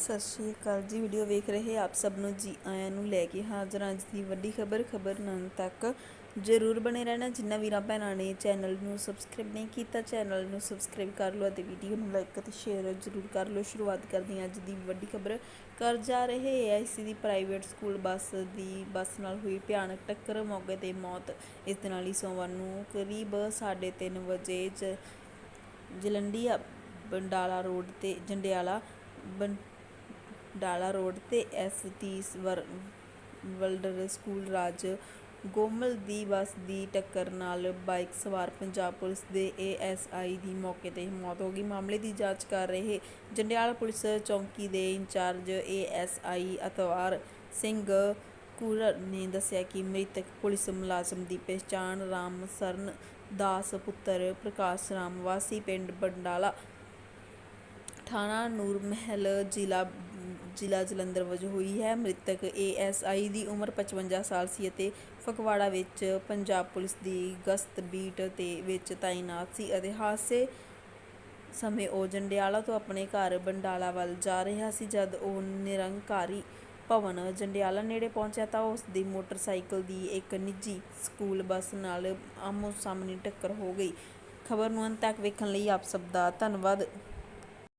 ਸਤਿ ਸ਼੍ਰੀ ਅਕਾਲ ਜੀ। ਵੀਡੀਓ ਵੇਖ ਰਹੇ ਆਪ ਸਭ ਨੂੰ ਜੀ ਆਇਆਂ ਨੂੰ ਲੈ ਕੇ ਹਾਜ਼ਰ ਅੱਜ ਦੀ ਵੱਡੀ ਖਬਰ ਖਬਰ ਨੰਨ ਤੱਕ। ਜਰੂਰ ਬਣੇ ਰਹਿਣਾ। ਜਿੰਨਾ ਵੀਰਾਂ ਭੈਣਾਂ ਨੇ ਚੈਨਲ ਨੂੰ ਸਬਸਕ੍ਰਾਈਬ ਨਹੀਂ ਕੀਤਾ, ਚੈਨਲ ਨੂੰ ਸਬਸਕ੍ਰਾਈਬ ਕਰ ਲਓ ਅਤੇ ਵੀਡੀਓ ਨੂੰ ਲਾਈਕ ਅਤੇ ਸ਼ੇਅਰ ਜਰੂਰ ਕਰ ਲਓ। ਸ਼ੁਰੂਆਤ ਕਰਦੇ ਹਾਂ ਅੱਜ ਦੀ ਵੱਡੀ ਖਬਰ। ਕਰ ਜਾ ਰਹੇ ਏਆਈਸੀ ਦੀ ਪ੍ਰਾਈਵੇਟ ਸਕੂਲ ਬੱਸ ਦੀ, ਬੱਸ ਨਾਲ ਹੋਈ ਭਿਆਨਕ ਟੱਕਰ, ਮੌਕੇ ਤੇ ਮੌਤ। ਇਸ ਦੇ ਨਾਲ ਹੀ ਸੋਮਵਾਰ ਨੂੰ ਕਰੀਬ 3:30 ਵਜੇ ਜ ਜਲੰਧੀਆ, ਬੰਡਾਲਾ ਰੋਡ ਤੇ, ਜੰਡਿਆਲਾ, ਬੰ ਡਾਲਾ ਰੋਡ ਤੇ ਐਸਟੀ ਵਰਲਡਰ ਸਕੂਲ ਰਾਜ ਗੋਮਲ ਦੀ ਬੱਸ ਦੀ ਟੱਕਰ ਨਾਲ ਬਾਈਕ ਸਵਾਰ ਪੰਜਾਬ ਪੁਲਿਸ ਦੇ ਏਐਸਆਈ ਦੀ ਮੌਕੇ ਤੇ ਮੌਤ ਹੋ ਗਈ। ਮਾਮਲੇ ਦੀ ਜਾਂਚ ਕਰ ਰਹੇ ਜੰਡਿਆਲਾ ਪੁਲਿਸ ਚੌਂਕੀ ਦੇ ਇੰਚਾਰਜ ਏਐਸਆਈ ਅਤਵਾਰ ਸਿੰਘ ਕੁਰਰ ਨੇ ਦੱਸਿਆ ਕਿ ਮ੍ਰਿਤਕ ਪੁਲਿਸ ਮੁਲਾਜ਼ਮ ਦੀ ਪਛਾਣ ਰਾਮ ਸਰਨ ਦਾਸ, ਪੁੱਤਰ ਪ੍ਰਕਾਸ਼ ਰਾਮ ਵਾਸੀ ਪਿੰਡ ਬੰਡਾਲਾ, ਥਾਣਾ ਨੂਰ ਮਹਿਲ, ਜ਼ਿਲ੍ਹਾ ਜ਼ਿਲ੍ਹਾ ਜਲੰਧਰ ਵਜੋਂ ਹੋਈ ਹੈ। ਮ੍ਰਿਤਕ ਏਐਸਆਈ ਦੀ ਉਮਰ 55 ਸਾਲ ਸੀ ਅਤੇ ਫਗਵਾੜਾ ਵਿੱਚ ਪੰਜਾਬ ਪੁਲਿਸ ਦੀ ਗਸ਼ਤ ਬੀਟ ਤੇ ਵਿੱਚ ਤਾਇਨਾਤ ਸੀ ਅਤੇ ਹਾਦਸੇ ਸਮੇਂ ਉਹ ਜੰਡਿਆਲਾ ਤੋਂ ਆਪਣੇ ਘਰ ਬੰਡਾਲਾ ਵੱਲ ਜਾ ਰਿਹਾ ਸੀ। ਜਦ ਉਹ ਨਿਰੰਕਾਰੀ ਭਵਨ ਜੰਡਿਆਲਾ ਨੇੜੇ ਪਹੁੰਚਿਆ ਤਾਂ ਉਸ ਦੀ ਮੋਟਰਸਾਈਕਲ ਦੀ ਇੱਕ ਨਿੱਜੀ ਸਕੂਲ ਬੱਸ ਨਾਲ ਆਮੋ ਸਾਹਮਣੇ ਟੱਕਰ ਹੋ ਗਈ। ਖਬਰ ਨੂੰ ਅੰਤ ਤੱਕ ਵੇਖਣ ਲਈ ਆਪ ਸਭ ਦਾ ਧੰਨਵਾਦ।